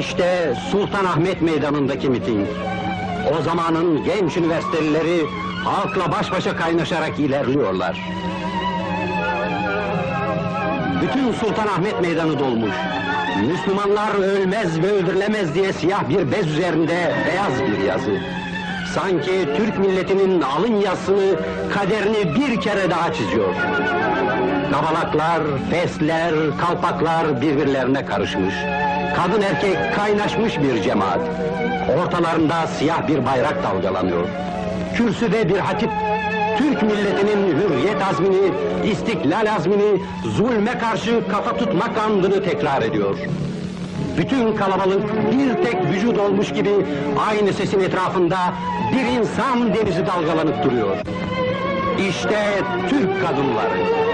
İşte Sultanahmet Meydanı'ndaki miting. O zamanın genç üniversitelileri halkla baş başa kaynaşarak ilerliyorlar. Bütün Sultanahmet Meydanı dolmuş. Müslümanlar ölmez ve öldürülemez diye siyah bir bez üzerinde beyaz bir yazı. Sanki Türk milletinin alın yazısını, kaderini bir kere daha çiziyor. Kavalaklar, fesler, kalpaklar birbirlerine karışmış. Kadın erkek kaynaşmış bir cemaat. Ortalarında siyah bir bayrak dalgalanıyor. Kürsüde bir hatip Türk milletinin hürriyet azmini, istiklal azmini, zulme karşı kafa tutmak andını tekrar ediyor. Bütün kalabalık bir tek vücut olmuş gibi aynı sesin etrafında bir insan denizi dalgalanıp duruyor. İşte Türk kadınları.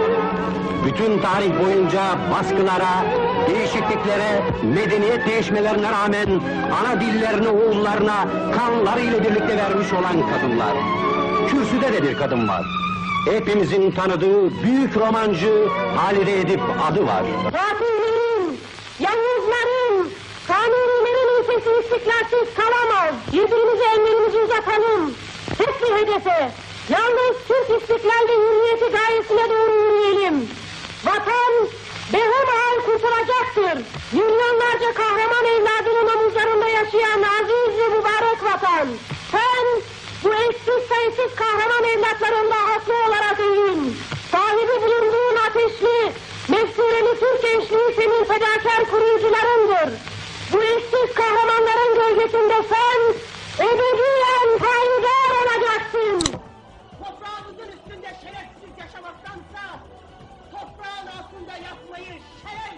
Bütün tarih boyunca baskılara, değişikliklere, medeniyet değişmelerine rağmen ana dillerini oğullarına kanlarıyla birlikte vermiş olan kadınlar. Kürsüde de bir kadın var. Hepimizin tanıdığı büyük romancı Halide Edip adı var. Gafillerin, yalnızların, kanunilerin ülkesi istiklalsiz kalamaz. Birbirimize ellerimizi uzatalım. Tek bir hedefe, yalnız Türk istiklal ve hürriyeti gayesine doğru Milyonlarca kahraman evladının omuzlarında yaşayan aziz ve mübarek vatan. Sen, bu eşsiz sayısız kahraman evlatlarında haklı olarak övün. Sahibi bulunduğun ateşli, mestureli Türk gençliği senin fedakar koruyucularındır. Bu eşsiz kahramanların gölgesinde sen